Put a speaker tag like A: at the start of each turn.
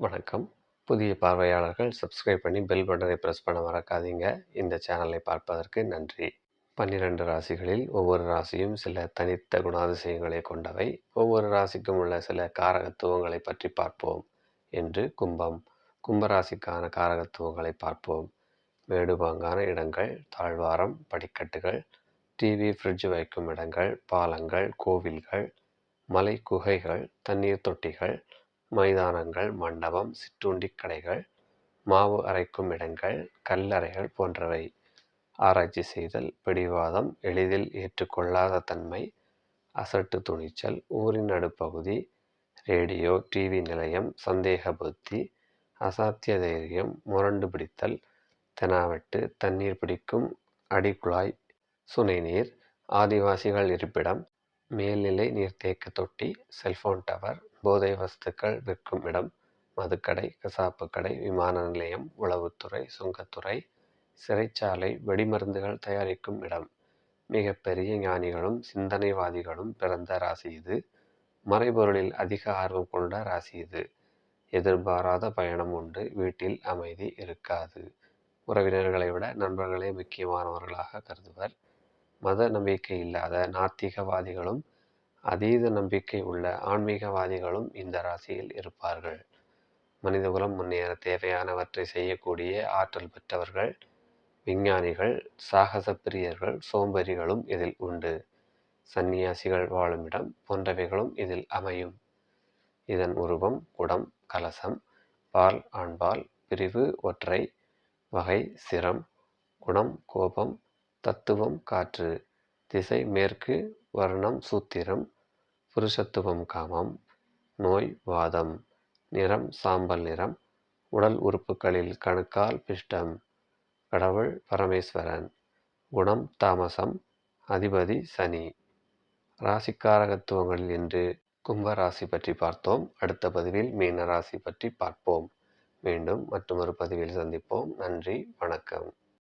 A: வணக்கம். புதிய பார்வையாளர்கள் சப்ஸ்கிரைப் பண்ணி பெல் பட்டனை ப்ரெஸ் பண்ண மறக்காதீங்க. இந்த சேனலை பார்ப்பதற்கு நன்றி. பன்னிரண்டு ராசிகளில் ஒவ்வொரு ராசியும் சில தனித்த குணாதிசயங்களை கொண்டவை. ஒவ்வொரு ராசிக்கும் உள்ள சில காரகத்துவங்களை பற்றி பார்ப்போம். என்று கும்பம். கும்பராசிக்கான காரகத்துவங்களை பார்ப்போம். மேடுபாங்கான இடங்கள் தாழ்வாரம் படிக்கட்டுகள் டிவி ஃப்ரிட்ஜ் வைக்கும் இடங்கள் பாலங்கள் கோவில்கள் மலை குகைகள் தண்ணீர் தொட்டிகள் மைதானங்கள் மண்டபம் சிற்றுண்டி கடைகள் மாவு அரைக்கும் இடங்கள் கல்லறைகள் போன்றவை. ஆராய்ச்சி செய்தல் பிடிவாதம் எளிதில் ஏற்றுக்கொள்ளாத தன்மை அசட்டு துணிச்சல் ஊரின் நடுப்பகுதி ரேடியோ டிவி நிலையம் சந்தேக புத்தி அசாத்திய தைரியம் முரண்டு பிடித்தல் தெனாவெட்டு தண்ணீர் பிடிக்கும் அடிக்குழாய் சுனைநீர் ஆதிவாசிகள் இருப்பிடம் மேல்நிலை நீர்த்தேக்க தொட்டி செல்போன் டவர் போதை வஸ்துக்கள் விற்கும் இடம் மதுக்கடை கசாப்பு கடை விமான நிலையம் உளவுத்துறை சுங்கத்துறை சிறைச்சாலை வெடிமருந்துகள் தயாரிக்கும் இடம். மிகப்பெரிய ஞானிகளும் சிந்தனைவாதிகளும் பிறந்த ராசி இது. மறைபொருளில் அதிக ஆர்வம் கொண்ட ராசி இது. எதிர்பாராத பயணம் உண்டு வீட்டில் அமைதி இருக்காது. உறவினர்களை விட நண்பர்களே முக்கியமானவர்களாக கருதுவர். மத நம்பிக்கை இல்லாத நாத்திகவாதிகளும் அதீத நம்பிக்கை உள்ள ஆன்மீகவாதிகளும் இந்த ராசியில் இருப்பார்கள். மனிதகுலம் முன்னேற தேவையானவற்றை செய்யக்கூடிய ஆற்றல் பெற்றவர்கள் விஞ்ஞானிகள் சாகச பிரியர்கள் சோம்பரிகளும் இதில் உண்டு. சந்நியாசிகள் வாழும் இடம் போன்றவைகளும் இதில் அமையும். இதன் உருவம் குடம் கலசம் பால் ஆண்பால் பிரிவு ஒற்றை வகை சிரம் குணம் கோபம் தத்துவம் காற்று. திசை மேற்கு வர்ணம் சூத்திரம் புருஷத்துவம் காமம் நோய் வாதம் நிறம் சாம்பல் நிறம் உடல் உறுப்புகளில் கணுக்கால் பிஷ்டம் கடவுள் பரமேஸ்வரன் குணம் தாமசம் அதிபதி சனி. ராசிக்காரகத்துவங்களில் என்று கும்ப ராசி பற்றி பார்த்தோம். அடுத்த பதிவில் மீன ராசி பற்றி பார்ப்போம். மீண்டும் மற்றொரு பதிவில் சந்திப்போம். நன்றி வணக்கம்.